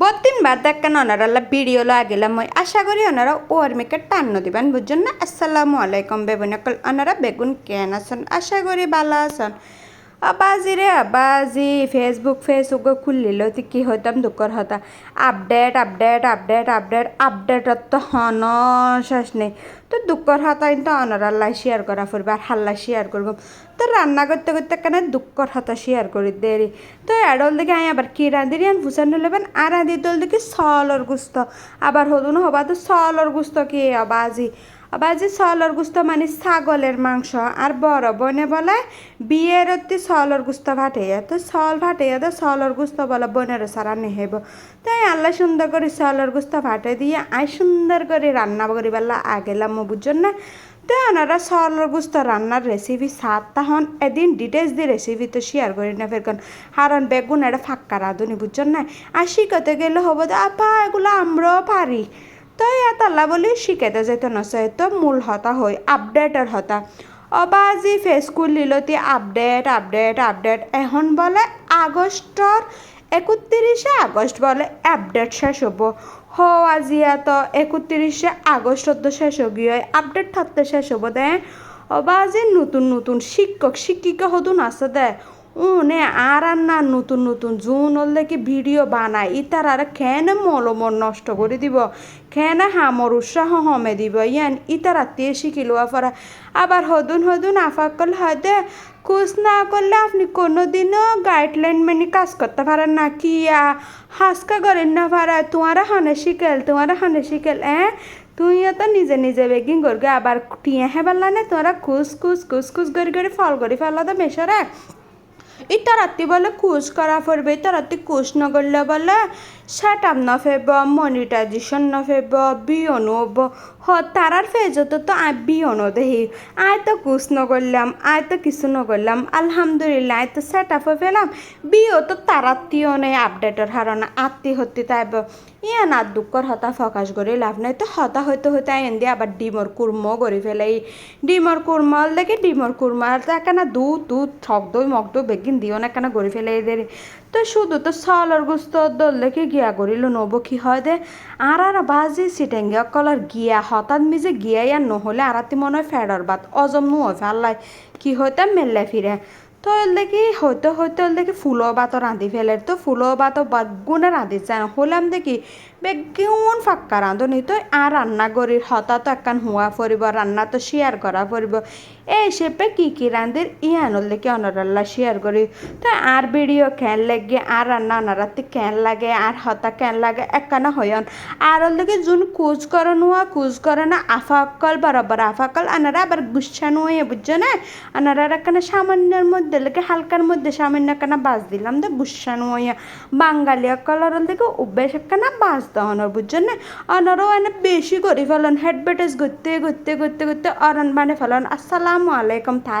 বত্তিন বাদ দেখেন ওনারা ভিডিও লাগিলাম মই আশা করি ওনারা ওর মেকে টান দিবেন বুঝছেন না? আসসালামু আলাইকুম বেগুনকল ওনারা বেগুন কেন আছেন? আশা করি ভালো আছেন। আবাজি রে আবাজি ফেসবুক ফেসবুক খুললিল তো কি হইতাম দুঃখর হতা। আপডেট আপডেট আপডেট আপডেট আপডেটত তো হন শেষ নেই। তো দুঃখর হতা কিন্তু অনারাল্লাই শেয়ার করা ফুরবে আর হাল্লা শেয়ার করব তো রান্না করতে করতে কেন দুঃখর হতা শেয়ার করি দেরি তো এডল দেখে আই আবার কি রাঁধি আন ফুসান লেবেন আর রাঁধি দল দেখি সলর গুস্ত। আবার হদুন হবা তো সলর গুস্ত কি আবাজি। আবাজি সলর গুস্ত মানে ছাগলের মাংস আর বড় বনে বলে বিয়ের অতি সলর গুস্ত ভাটাইয়া তো সল ভাটাইয়া তো সলর গুস্ত বলে বনের সারা নেহেব। তাই আল্লাহ সুন্দর করে সলর গুস্ত ভাটে দিয়ে আই সুন্দর করে রান্না করি বেলা আগেলাম বুঝছেন না। তো ওনারা সলর গুস্ত রান্নার রেসিপি সাত তখন এদিন ডিটেলস দিয়ে রেসিপি তো শেয়ার করি না ফের হারন বেগুন এটা ফাঁকা রাঁধুনি বুঝছেন না। আর শিখাতে গেলে হব তো আপা এগুলো আমরাও পারি। তো ইয়াত আল্লাহ বলি শিকাইতে যেত নচয় তো মূল হতা হই আপডেটের হতা। অবাজি ফেসকুল লিলতি আপডেট আপডেট আপডেট। এখন বলে আগস্টর একত্রিশে আগস্ট বলে আপডেট শেষ হব। হ আজিয়া তো একত্রিশে আগস্টত তো শেষ গিয়ে আপডেট থাকতে শেষ হব দে। অবাজি নতুন নতুন শিক্ষক, শিক্ষিকা হতুন আছে দে। উনে আর আর না নতুন নতুন জুন হলে কি ভিডিও বানায়। ইতার আর খেন মলমর নষ্ট করে দিব? কেন হামর উৎসাহ হমে দিব? ইয়ান, ইতার আত্মীয় শিখিল আফারা। আবার হদুন হদুন আফাকল হদে, কুছ না করলে আপনি কোনোদিনও গাইডলাইন মেনে কাজ করতে পারেন না, কি আ হাসকা করেন না পারা তোমারা হানে শিখেল, তোমারা হানে শিখেল হ্যাঁ তুই তো নিজে নিজে বেগিং করবে আবার টিয়া হেবাল্লা না, তোরা খুস খুস খুস খুস করে করে ফল করে ফেলা তো মেশরে ইতা রাতি বলে কুচ করা পড়বে ইতা রাতি কুচ নগরলে বলে আপ নফেব মনিটাইজেশন নফেব বিয়নো হ, তারার ফেজত তো আই বিয়নো দেহি আয় তো কুচ নগরলাম আয় তো কিছু নগরলাম আলহামদুলিল্লাহ আয় তো সেট আপ ফেলাম। বিও তো তারাত্মীয় নেই আপডেটের আত্মি হতে তাইব। ইয়া না দুঃখর হতা ফকাশ করে লাভ নাই। তো হতা হইতে হইতে আইন দিয়ে আবার ডিমর কুর্ম করে ফেলাই। ডিমর কুর্মাল দেখে ডিমর কুর্মাল তো একানা দুধ দুধ ঠক দই মগ দই বেগিন দিও না কেন করে ফেলে এদের তো শুধু তো সলর গুস্ত, দল দেখে গিয়া করিল নব কি হয় দে। আর আর বাজি সিটেঙ্গে কলার গিয়া, হঠাৎ মিজে গিয়া ইয়ার নহলে আরাতি মনে হয় ফেডর বাত অজম নু ভালো লাগে কি হইতাম মেললে ফিরে তো এল দেখি হয়তো হয়তো এল দেখি ফুলো বাতো রাঁধি ফেলে। তো ফুলো বাতো গুণে রাঁধি চায় হলাম দেখি বেগুন ফাক্কা রাঁধুনি তো আর রান্না করির হতা তো একান হুয়া ফুরিব রান্না তো শেয়ার করা ফুরিব এই শেপে কি কি রাঁধির ইয়ানল দেখি অনরাল্লা শেয়ার করি তো আর ভিডিও কেন লাগে আর রান্না অনারাতি কেন লাগে আর হতা কেন লাগে, একানা হয়ন। আর ওর দেখি যোন কুচ করে নোয়া কুচ করে না আফাকল বরাবর আফাকল আনারা আবার গুচ্ছানো হয়ে বুঝছ না? আনারা একানা সামান্যের মধ্যে লেগে হালকার মধ্যে সামান্য একখানা বাস দিলাম তো বুসানো হইয়া বাঙালি কালার দেখে অভ্যাস একখানা বাস দহনর বুঝছেন? না অনারও এনে বেশি করে ফেলেন হেডবেটাইজ করতে করতে করতে করতে অরণ বানে ফেলেন। আসসালামু আলাইকুম, থাক।